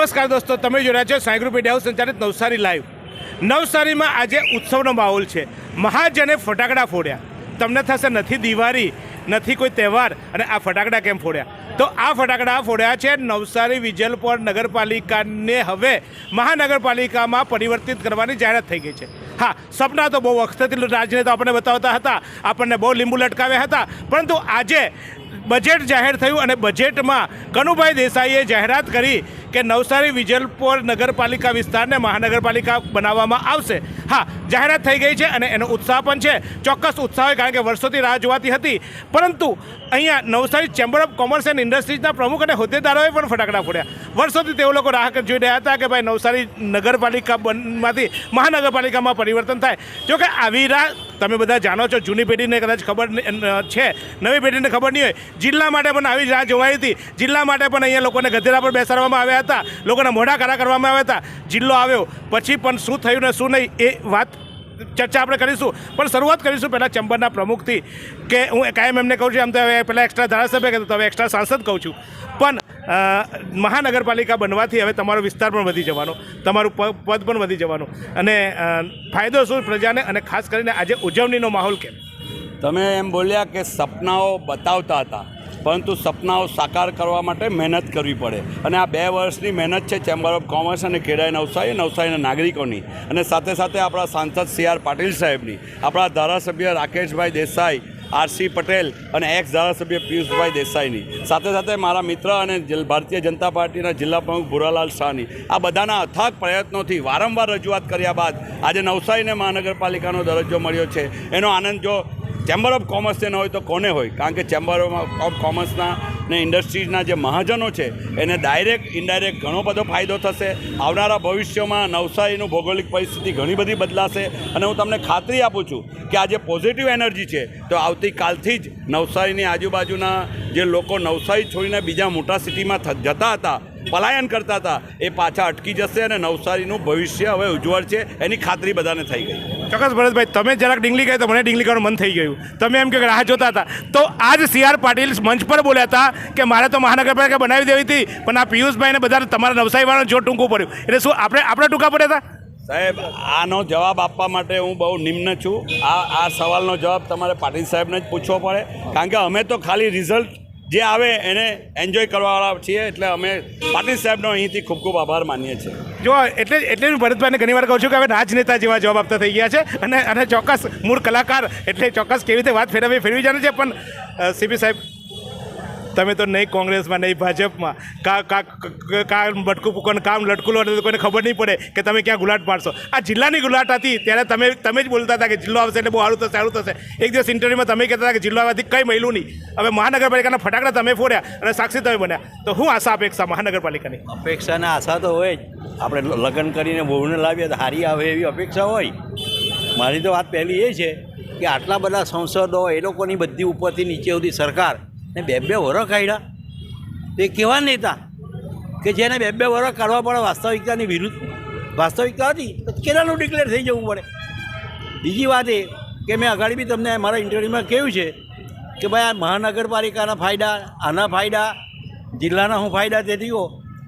નમસ્કાર દોસ્તો, તમે જોડ્યા છો સાઈ ગ્રુપ ઇન્ડિયા સંચાલિત નવસારી લાઈવ. નવસારીમાં આજે ઉત્સવનો માહોલ છે. મહાજને ફટાકડા ફોડ્યા. તમને થશે નથી દિવાળી, નથી કોઈ તહેવાર, અને આ ફટાકડા કેમ ફોડ્યા? તો આ ફટાકડા ફોડ્યા છે નવસારી વિજલપોર નગરપાલિકાને હવે મહાનગરપાલિકામાં પરિવર્તિત કરવાની જાહેરાત થઈ ગઈ છે. હા, સપના તો બહુ વખતથી રાજનેતા આપણને બતાવતા હતા. આપણને બહુ લીંબુ લટકાવ્યા હતા. પરંતુ આજે બજેટ જાહેર થયું અને બજેટમાં કનુભાઈ દેસાઈએ જાહેરાત કરી કે નવસારી વિજલપોર નગરપાલિકા વિસ્તારને મહાનગરપાલિકા બનાવવામાં આવશે. હા, જાહેરાત થઈ ગઈ છે અને એનો ઉત્સાહ પણ છે. ચોક્કસ ઉત્સાહ હોય કારણ કે વર્ષોથી રાહ જોવાતી હતી. પરંતુ અહીંયા Navsari chamber of commerce and ઇન્ડસ્ટ્રીઝના પ્રમુખ અને હોદ્દેદારોએ પણ ફટાકડા ફોડ્યા. વર્ષોથી તેઓ લોકો રાહ જોઈ રહ્યા હતા કે ભાઈ નવસારી નગરપાલિકા બનમાંથી મહાનગરપાલિકામાં પરિવર્તન થાય. જોકે આવી રાહ તમે બધા જાણો છો, જૂની પેઢીને કદાચ ખબર છે. નવી પેઢીને ખબર નહીં હોય. જિલ્લા માટે પણ આવી રાહ જોવાઈ હતી. જિલ્લા માટે પણ અહીંયા લોકોને ગધેરા પર બેસાડવામાં આવ્યા હતા. લોકોને મોઢા ખરા કરવામાં આવ્યા હતા. જિલ્લો આવ્યો. પછી પણ શું થયું ને શું નહીં એ વાત ચર્ચા આપણે કરીશું. પણ શરૂઆત કરીશું પહેલાં ચેમ્બરના પ્રમુખથી કે હું કાયમ એમને કહું છું એમ તો હવે પહેલાં એક્સ્ટ્રા ધારાસભ્ય કહેતો હવે એક્સ્ટ્રા સાંસદ કહું છું. પણ મહાનગરપાલિકા બનવાથી હવે તમારો વિસ્તાર પણ વધી જવાનો, તમારું પદ પણ વધી જવાનું. અને ફાયદો શું પ્રજાને અને ખાસ કરીને આજે ઉજવણીનો માહોલ કેમ? તમે એમ બોલ્યા કે સપનાઓ બતાવતા હતા. પરંતુ સપનાઓ સાકાર કરવા માટે મહેનત કરવી પડે. અને આ બે વર્ષની મહેનત છે ચેમ્બર ઓફ કોમર્સ અને ખેડાઈ નવસારી, નવસારીના નાગરિકોની. અને સાથે સાથે આપણા સાંસદ સી આર પાટીલ સાહેબની, આપણા ધારાસભ્ય રાકેશભાઈ દેસાઈ આરસી પટેલ અને એક્સ ધારાસભ્ય પિયુષભાઈ દેસાઈની. સાથે સાથે મારા મિત્ર અને ભારતીય જનતા પાર્ટીના જિલ્લા પ્રમુખ ભુરાલાલ શાહની. આ બધાના અથાગ પ્રયત્નોથી વારંવાર રજૂઆત કર્યા બાદ આજે નવસારીને મહાનગરપાલિકાનો દરજ્જો મળ્યો છે. એનો આનંદ જો ચેમ્બર ઓફ કોમર્સને ન હોય તો કોને હોય? કારણ કે ચેમ્બર ઓફ કોમર્સના ને ઇન્ડસ્ટ્રીઝના જે મહાજનો છે, એને ડાયરેક્ટ ઇનડાયરેક્ટ ઘણો બધો ફાયદો થશે. આવનારા ભવિષ્યમાં નવસારીનું ભૌગોલિક પરિસ્થિતિ ઘણી બધી બદલાશે. અને હું તમને ખાતરી આપું છું કે આ જે પોઝિટિવ એનર્જી છે, તો આવતીકાલથી જ નવસારીની આજુબાજુના જે લોકો નવસારી છોડીને બીજા મોટા સિટીમાં જતા હતા, પલાયન કરતા હતા, એ પાછા અટકી જશે અને નવસારીનું ભવિષ્ય હવે ઉજ્જવળ છે. એની ખાતરી બધાને થઈ ગઈ. ચોક્કસ ભરતભાઈ, તમે જરાક ડીંગલી કહે તો મને ડીંગલી કરવાનું મન થઈ ગયું. તમે એમ કે રાહ જોતા હતા. તો આજ સી આર પાટીલ મંચ પર બોલ્યા હતા કે મારે તો મહાનગરપાલિકા બનાવી દેવી હતી, પણ આ પિયુષભાઈને બધા તમારા નવસારીવાળાનું જો ટૂંકું પડ્યું. એટલે શું આપણે આપણે ટૂંકા પડ્યા હતા? સાહેબ, આનો જવાબ આપવા માટે હું બહુ નિમ્ન છું. આ આ સવાલનો જવાબ તમારે પાટીલ સાહેબને જ પૂછવો પડે. કારણ કે અમે તો ખાલી રિઝલ્ટ જે આવે એને એન્જોય કરવાવાળા છીએ, એટલે અમે પાટીલ સાહેબનો અહીંથી ખૂબ ખૂબ આભાર માનીએ છીએ. જો, એટલે એટલે હું ભરતભાઈને ઘણી વાર કહું છું કે હવે રાજનેતા જેવા જવાબ આપતા થઈ ગયા છે અને અને ચોક્કસ મૂળ કલાકાર એટલે ચોક્કસ કેવી રીતે વાત ફેરવી ફેરવી જાણે છે, પણ સીપી સાહેબ તમે તો નહીં કોંગ્રેસમાં, નહીં ભાજપમાં. કા કા બટકું પૂકવાનું કામ લટકું લો કોઈને ખબર નહીં પડે કે તમે ક્યાં ગુલાટ પાડશો. આ જિલ્લાની ગુલાટ હતી, ત્યારે તમે તમે જ બોલતા હતા કે જિલ્લો આવશે એટલે બહુ સારું થશે સારું થશે. એક દિવસ ઇન્ટરવ્યૂમાં તમે કહેતા હતા કે જિલ્લો આવવાથી કંઈ મળ્યું નહીં. હવે મહાનગરપાલિકાના ફટાકડા તમે ફોડ્યા અને સાક્ષી તમે બન્યા. તો શું આશા અપેક્ષા મહાનગરપાલિકાની? અપેક્ષાને આશા તો હોય જ. આપણે લગ્ન કરીને બહુને લાવીએ તો હારી આવે એવી અપેક્ષા હોય. મારી તો વાત પહેલી એ છે કે આટલા બધા સંસદો, એ લોકોની બધી ઉપરથી નીચે સુધી સરકાર ને બે બે વરો કાઢ્યા. તે કેવા નેતા કે જેને બે બે વરો કાઢવા પડે વાસ્તવિકતાની વિરુદ્ધ. વાસ્તવિકતા હતી તો કેટલાનું ડિક્લેર થઈ જવું પડે? બીજી વાત એ કે મેં અગાડી બી તમને મારા ઇન્ટરવ્યૂમાં કહ્યું છે કે ભાઈ આ મહાનગરપાલિકાના ફાયદા, આના ફાયદા, જિલ્લાના શું ફાયદા તે કહો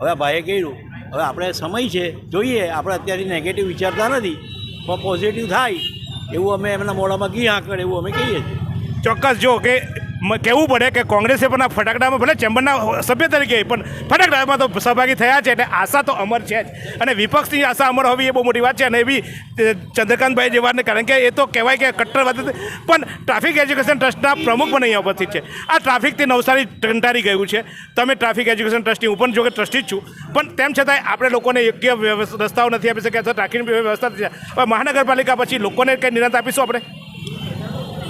હવે ભાઈએ કહ્યું, હવે આપણે સમય છે, જોઈએ, આપણે અત્યારે નેગેટિવ વિચારતા નથી, પણ પોઝિટિવ થાય, એવું અમે એમના મોઢામાં ઘી આંકડ, એવું અમે કહીએ છીએ. ચોક્કસ જો કે કહેવું પડે કે કોંગ્રેસે પણ આ ફટાકડામાં ભલે ચેમ્બરના સભ્ય તરીકે પણ ફટાકડામાં તો સહભાગી થયા છે એટલે આશા તો અમર છે જ. અને વિપક્ષની આશા અમર હોવી એ બહુ મોટી વાત છે અને એવી ચંદ્રકાંતભાઈ જેવાને કારણ કે એ તો કહેવાય કે કટ્ટરવાદ પણ ટ્રાફિક એજ્યુકેશન ટ્રસ્ટના પ્રમુખ પણ અહીંયા ઉપસ્થિત છે. આ ટ્રાફિકથી નવસારી ટંટારી ગયું છે. તમે ટ્રાફિક એજ્યુકેશન ટ્રસ્ટની, હું પણ જો ટ્રસ્ટી જ છું. પણ તેમ છતાંય આપણે લોકોને યોગ્ય રસ્તાઓ નથી આપી શક્યા. અથવા ટ્રાફિકની વ્યવસ્થા મહાનગરપાલિકા પછી લોકોને કંઈ નિરાંત આપીશું આપણે?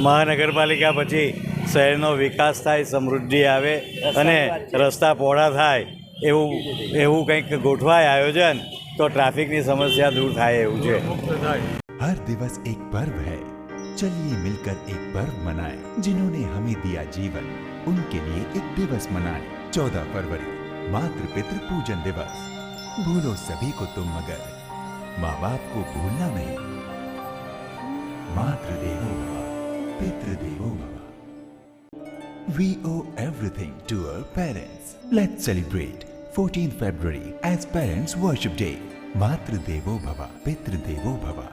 મહાનગરપાલિકા પછી શહેરનો વિકાસ થાય સમૃદ્ધિ આવે અને રસ્તા પહોળા થાય એવું એવું કંઈક ગોઠવાય આયોજન તો ટ્રાફિકની સમસ્યા દૂર થાય એવું છે हर दिवस एक पर्व है चलिए मिलकर एक पर्व मनाएं जिन्होंने हमें दिया जीवन उनके लिए एक दिवस मनाएं चौदह फरवरी मातृ पितृ पूजन दिवस भूलो सभी को तुम मगर माँ बाप को भूलना नहीं मातृदेवो भव पितृदेवो भव We owe everything to our parents. Let's celebrate 14th February as Parents Worship Day. Bhava, Pitru Devo Bhava.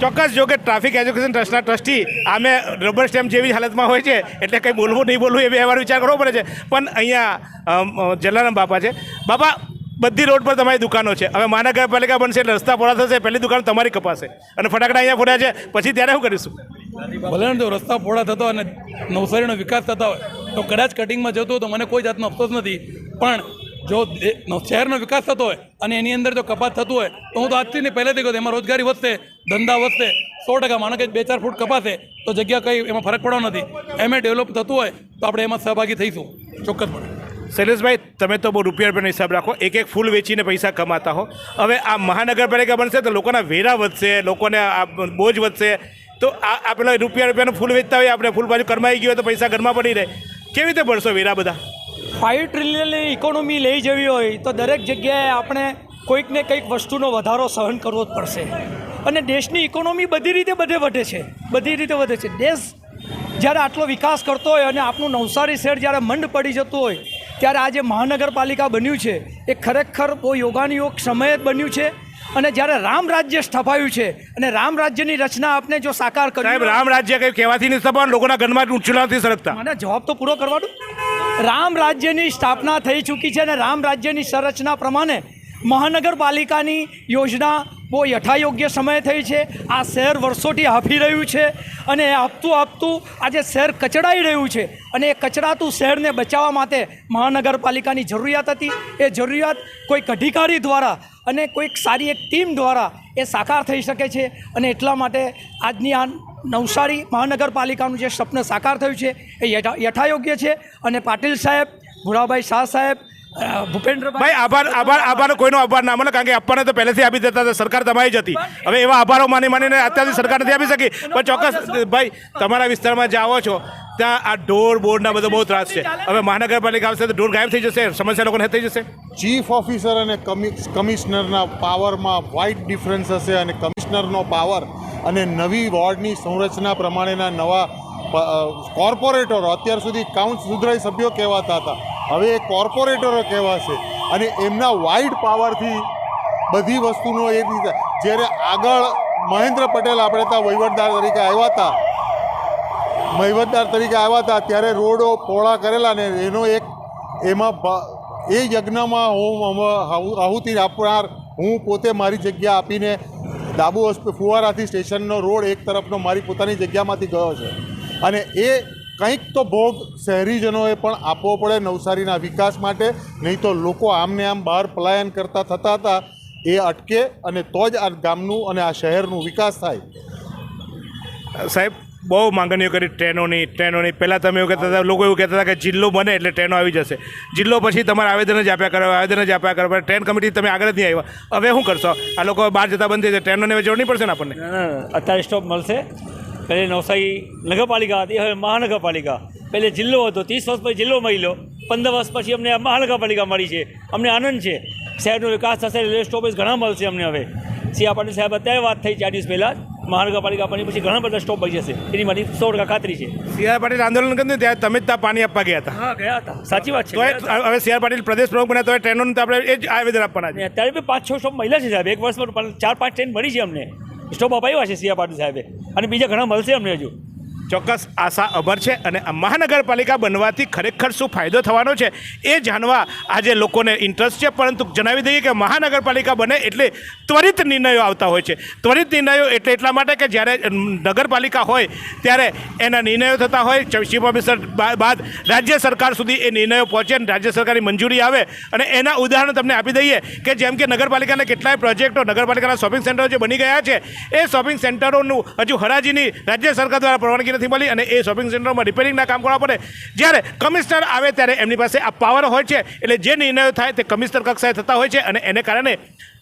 ચોક્કસ જો કે ટ્રાફિક એજ્યુકેશન ટ્રસ્ટના ટ્રસ્ટી આમે રબર સ્ટેમ્પ જેવી હાલતમાં હોય છે એટલે કંઈ બોલવું નહીં બોલવું એ વ્યવહાર વિચાર કરવો પડે છે પણ અહીંયા અમ, જલારામ બાપા છે બાપા બધી રોડ પર તમારી દુકાનો છે હવે મહાનગરપાલિકા બનશે એટલે રસ્તા પોળા થશે પહેલી દુકાન તમારી કપાશે અને ફટાકડા અહીંયા ફોડ્યા છે પછી ત્યારે શું કરીશું ભલે જો રસ્તા પહોળા થતો અને નવસારીનો વિકાસ થતા હોય, તો કદાચ કટિંગમાં જતું તો મને કોઈ જાતનો અફસોસ નથી. પણ જો શહેરનો વિકાસ થતો હોય અને એની અંદર જો કપાત થતું હોય, તો હું તો આજથી નહીં પહેલેથી કહું એમાં રોજગારી વધશે, ધંધા વધશે, સો ટકા માનો કે બે ચાર ફૂટ કપાશે, તો જગ્યા કંઈ એમાં ફરક પડવાનો નથી. એમ ડેવલપ થતું હોય, તો આપણે એમાં સહભાગી થઈશું, ચોક્કસપણે. શૈલેષભાઈ, તમે તો બહુ રૂપિયા રૂપિયાનો હિસાબ રાખો, એક એક ફૂલ વેચીને પૈસા કમાતા હો. હવે આ મહાનગરપાલિકા બનશે તો લોકોના વેરા વધશે, લોકોને આ બોજ વધશે. તો આ પેલા રૂપિયા રૂપિયાનું ફૂલ વેચતા હોય, આપણે ફૂલ બાજુ કરમાઈ ગયું હોય તો પૈસા ઘરમાં પડી રહે. કેવી રીતે ભરશો વેરા બધા? ફાઇવ ટ્રિલિયનની ઇકોનોમી લઈ જવી હોય તો દરેક જગ્યાએ આપણે કોઈકને કંઈક વસ્તુનો વધારો સહન કરવો જ પડશે. અને દેશની ઇકોનોમી બધી રીતે બધે વધે છે. બધી રીતે વધે છે. દેશ જ્યારે આટલો વિકાસ કરતો હોય અને આપણું નવસારી શહેર જ્યારે મંડ પડી જતું હોય, ત્યારે આ જે મહાનગરપાલિકા બન્યું છે, એ ખરેખર બહુ યોગાનુયોગ સમયે જ બન્યું છે. અને જ્યારે રામ રાજ્ય સ્થપાયું છે અને રામ રાજ્યની રચના આપને જો સાકાર કરી સાહેબ રામ રાજ્ય કંઈ કહેવાથી નહીં સ્થપાવાનું લોકોના ઘરમાં ઊંચુલા નથી સરકતા. મને જવાબ તો પૂરો કરવા દો. રામ રાજ્યની સ્થાપના થઈ ચૂકી છે અને રામ રાજ્યની સંરચના પ્રમાણે મહાનગરપાલિકાની યોજના બહુ યથાયોગ્ય સમયે થઈ છે. આ શહેર વર્ષોથી હાંફી રહ્યું છે અને એ આપતું આપતું આજે શહેર કચડાઈ રહ્યું છે અને એ કચડાતું શહેરને બચાવવા માટે મહાનગરપાલિકાની જરૂરિયાત હતી. એ જરૂરિયાત કોઈક અધિકારી દ્વારા અને કોઈક સારી એક ટીમ દ્વારા એ સાકાર થઈ શકે છે અને એટલા માટે આજની આ નવસારી મહાનગરપાલિકાનું જે સ્વપ્ન સાકાર થયું છે એ યથા યથાયોગ્ય છે. અને પાટીલ સાહેબ ભુરાભાઈ શાહ સાહેબ ભૂપેન્દ્રભાઈ ભાઈ આભાર આભાર આભાર કોઈનો આભાર ના મને કારણ કે આપવાને તો પહેલેથી આપી દેતા હતા સરકાર તમારી જ હતી. હવે એવા આભારો માની માનીને અત્યારથી સરકાર નથી આપી શકી. પણ ચોક્કસ ભાઈ તમારા વિસ્તારમાં જે આવો છો ત્યાં આ ઢોર બોર્ડના બધો બહુ ત્રાસ છે. હવે મહાનગરપાલિકા આવશે તો ઢોર ગાયબ થઈ જશે સમસ્યા લોકોને થઈ જશે. ચીફ ઓફિસર અને કમિ- કમિશનરના પાવરમાં વાઇડ ડિફરન્સ હશે અને કમિશનરનો પાવર અને નવી વોર્ડની સંરચના પ્રમાણેના નવા કોર્પોરેટરો અત્યાર સુધી કાઉન્ટ સુધરાઈ સભ્યો કહેવાતા હતા. હવે એ કોર્પોરેટરો કહેવાશે. અને એમના વાઇડ પાવરથી બધી વસ્તુનો એ રીતે, જ્યારે આગળ મહેન્દ્ર પટેલ આપણે ત્યાં વહીવટદાર તરીકે આવ્યા હતા, વહીવટદાર તરીકે આવ્યા હતા, ત્યારે રોડો પહોળા કરેલા ને એનો એક એમાં એ યજ્ઞમાં હું આહુતિ આપનાર, હું પોતે મારી જગ્યા આપીને ડાબુ ફુવારાથી સ્ટેશનનો રોડ એક તરફનો મારી પોતાની જગ્યામાંથી ગયો છે. અને એ કંઈક તો ભોગ શહેરીજનોએ પણ આપવો પડે નવસારીના વિકાસ માટે નહીં તો લોકો આમને આમ બહાર પલાયન કરતા થતા હતા. એ અટકે અને તો જ આ ગામનું અને આ શહેરનું વિકાસ થાય. સાહેબ બહુ માંગણીઓ કરી ટ્રેનોની ટ્રેનોની. પહેલાં તમે એવું કહેતા હતા લોકો એવું કહેતા હતા કે જિલ્લો બને એટલે ટ્રેનો આવી જશે. જિલ્લો પછી તમારે આવેદન જ આપ્યા કરો આવેદન જ આપ્યા કરો પણ ટ્રેન કમિટી તમે આગળ જ નહીં આવ્યા. હવે શું કરશો? આ લોકો બહાર જતા બંધ થઈ જાય. ટ્રેનોને જોડ નહીં પડશે ને આપણને? ના, ના, અત્યારે સ્ટોપ મળશે. પહેલે નવસારી નગરપાલિકા હતી હવે મહાનગરપાલિકા પહેલે જિલ્લો હતો ત્રીસ વર્ષ પછી જિલ્લો મળ્યો પંદર વર્ષ પછી અમને મહાનગરપાલિકા મળી છે અમને આનંદ છે. શહેરનો વિકાસ થશે રેલવે સ્ટોપેજ ઘણા મળશે અમને હવે. સીઆર પાટીલ સાહેબ અત્યારે વાત થઈ ચાર દિવસ પહેલાં મહાનગરપાલિકા બની પછી ઘણા બધા સ્ટોપ બની જશે. એની મારી સો ટકા ખાતરી છે. સીઆર પાટીલ આંદોલન કર્યું ત્યારે તમે જ ત્યાં પાણી આપવા ગયા હતા. હા ગયા હતા. સાચી વાત છે. હવે સીઆર પાટીલ પ્રદેશ પ્રમુખ બન્યા તો ટ્રેનોનું તો આપણે એ જ આવેદન આપવાના છે. અત્યારે બી પાંચ છ સ્ટોપ મળ્યા છે સાહેબ. એક વર્ષમાં પણ ચાર પાંચ ટ્રેન મળી છે અમને. સ્ટોપ અપાવ્યા છે સીઆર પાટીલ સાહેબે. અને બીજા ઘણા મળશે અમને હજુ. ચોક્કસ આશા અભર છે અને આ મહાનગરપાલિકા બનવાથી ખરેખર શું ફાયદો થવાનો છે એ જાણવા આજે લોકોને ઇન્ટરેસ્ટ છે, પરંતુ જણાવી દઈએ કે મહાનગરપાલિકા બને એટલે ત્વરિત નિર્ણયો આવતા હોય છે. ત્વરિત નિર્ણયો એટલે એટલા માટે કે જ્યારે નગરપાલિકા હોય ત્યારે એના નિર્ણયો થતા હોય. ચીફ ઓફિસર બાદ રાજ્ય સરકાર સુધી એ નિર્ણયો પહોંચે અને રાજ્ય સરકારની મંજૂરી આવે. અને એના ઉદાહરણ તમને આપી દઈએ કે જેમ કે નગરપાલિકાના કેટલાય પ્રોજેક્ટો નગરપાલિકાના શોપિંગ સેન્ટરો જે બની ગયા છે, એ શોપિંગ સેન્ટરોનું હજુ હરાજીની રાજ્ય સરકાર દ્વારા પરવાનગી નથી મળી અને એ શોપિંગ સેન્ટરમાં રિપેરિંગના કામ કરવા પડે. જ્યારે કમિશનર આવે ત્યારે એમની પાસે આ પાવર હોય છે. એટલે જે નિર્ણયો થાય તે કમિશનર કક્ષાએ થતા હોય છે અને એને કારણે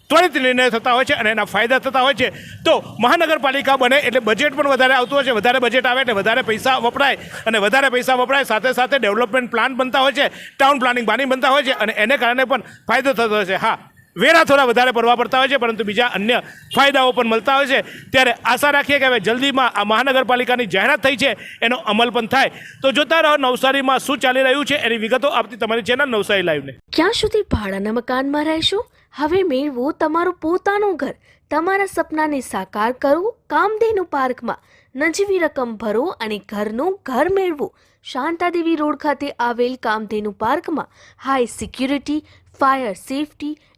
ત્વરિત નિર્ણયો થતા હોય છે અને એના ફાયદા થતા હોય છે. તો મહાનગરપાલિકા બને એટલે બજેટ પણ વધારે આવતું હોય છે. વધારે બજેટ આવે એટલે વધારે પૈસા વપરાય અને વધારે પૈસા વપરાય. સાથે સાથે ડેવલપમેન્ટ પ્લાન બનતા હોય છે. ટાઉન પ્લાનિંગ બાની બનતા હોય છે અને એને કારણે પણ ફાયદો થતો હોય છે. હા. વેરા થોડા વધારે ભરવા પડતા હોય છે, પરંતુ બીજા અન્ય ફાયદાઓ પણ મળતા હોય છે. ત્યારે આશા રાખીએ કે હવે જલ્દીમાં આ મહાનગરપાલિકાની જાહેરાત થઈ છે, એનો અમલ પણ થાય. તો જોતા રહો નવસારીમાં શું ચાલી રહ્યું છે, એની વિગતો આપતી તમારી ચેનલ નવસારી લાઈવને ક્યાં સુધી ભાડાના મકાનમાં રહેશો? હવે મેળવો તમારું પોતાનું ઘર. તમારા સપનાને સાકાર કરો, કામધેનુ પાર્કમાં નજીવી રકમ ભરો અને ઘરનું ઘર મેળવો. શાંતાદેવી રોડ ખાતે આવેલ કામધેનુ પાર્કમાં high security fire safety